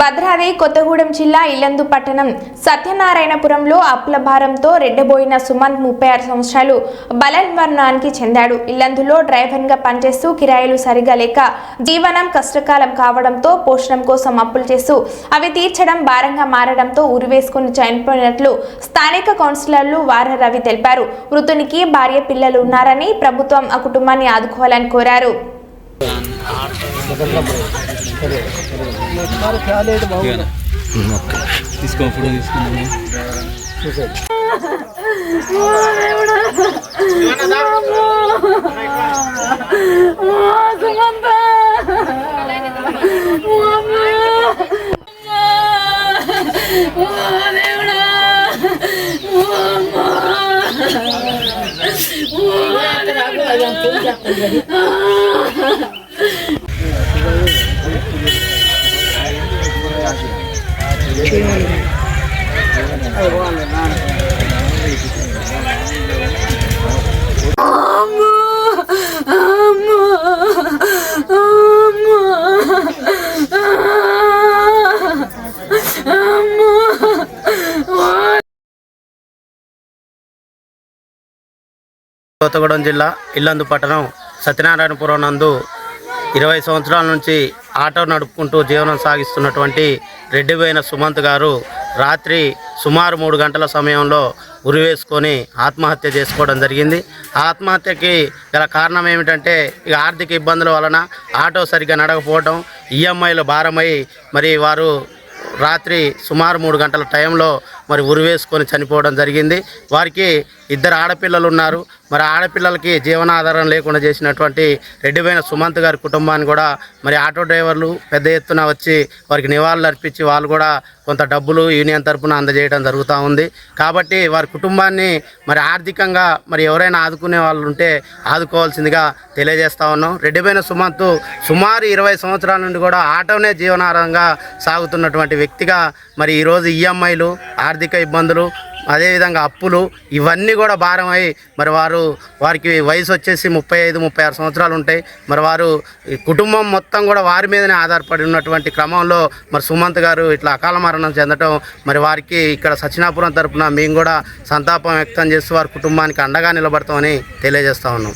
భద్రాద్రి కొత్తగూడెం జిల్లా ఇల్లందు పట్టణం సత్యనారాయణపురంలో అప్పుల భారంతో రెడ్డబోయిన సుమంత్ ముప్పై ఆరు సంవత్సరాలు బలన్వర్ణానికి చెందాడు. ఇల్లందులో డ్రైవర్గా పనిచేస్తూ కిరాయిలు సరిగా లేక జీవనం కష్టకాలం కావడంతో పోషణం కోసం అప్పులు చేస్తూ అవి తీర్చడం భారంగా మారడంతో ఉరివేసుకుని చనిపోయినట్లు స్థానిక కౌన్సిలర్లు వార రవి తెలిపారు. మృతునికి భార్య పిల్లలు ఉన్నారని ప్రభుత్వం ఆ కుటుంబాన్ని ఆదుకోవాలని కోరారు. తీసుకో ఫోటో తీసుకున్నాను కొత్తగూడెం జిల్లా ఇల్లందు పట్టణం సత్యనారాయణపురం నందు ఇరవై సంవత్సరాల నుంచి ఆటో నడుపుకుంటూ జీవనం సాగిస్తున్నటువంటి రెడ్డిపోయిన సుమంత్ గారు రాత్రి సుమారు మూడు గంటల సమయంలో ఉరివేసుకొని ఆత్మహత్య చేసుకోవడం జరిగింది. ఆ ఆత్మహత్యకి గల కారణం ఏమిటంటే ఇక ఆర్థిక ఇబ్బందుల వలన ఆటో సరిగ్గా నడకపోవడం ఈఎంఐలు భారమై మరి వారు రాత్రి సుమారు మూడు గంటల టైంలో మరి ఉరివేసుకొని చనిపోవడం జరిగింది. వారికి ఇద్దరు ఆడపిల్లలు ఉన్నారు. మరి ఆడపిల్లలకి జీవనాధారం లేకుండా చేసినటువంటి రెడ్డిపోయిన సుమంత్ గారి కుటుంబాన్ని కూడా మరి ఆటో డ్రైవర్లు పెద్ద ఎత్తున వచ్చి వారికి నివాళులు అర్పించి వాళ్ళు కూడా కొంత డబ్బులు యూనియన్ తరఫున అందజేయడం జరుగుతూ ఉంది. కాబట్టి వారి కుటుంబాన్ని మరి ఆర్థికంగా మరి ఎవరైనా ఆదుకునే వాళ్ళు ఉంటే ఆదుకోవాల్సిందిగా తెలియజేస్తా ఉన్నాం. రెడ్డిపోయిన సుమంత్ సుమారు ఇరవై సంవత్సరాల నుండి కూడా ఆటోనే జీవనారంగా సాగుతున్నటువంటి వ్యక్తిగా మరి ఈరోజు ఈఎంఐలు ఆర్థిక ఇబ్బందులు అదేవిధంగా అప్పులు ఇవన్నీ కూడా భారం అయి మరి వారు వారికి వయసు వచ్చేసి ముప్పై ఐదు ముప్పై ఆరు సంవత్సరాలు ఉంటాయి. మరి వారు ఈ కుటుంబం మొత్తం కూడా వారి మీదనే ఆధారపడి ఉన్నటువంటి క్రమంలో మరి సుమంత్ గారు ఇట్లా అకాల మరణం చెందటం మరి వారికి ఇక్కడ సచినాపురం తరపున మేము కూడా సంతాపం వ్యక్తం చేస్తూ వారి కుటుంబానికి అండగా నిలబడతామని తెలియజేస్తా ఉన్నాం.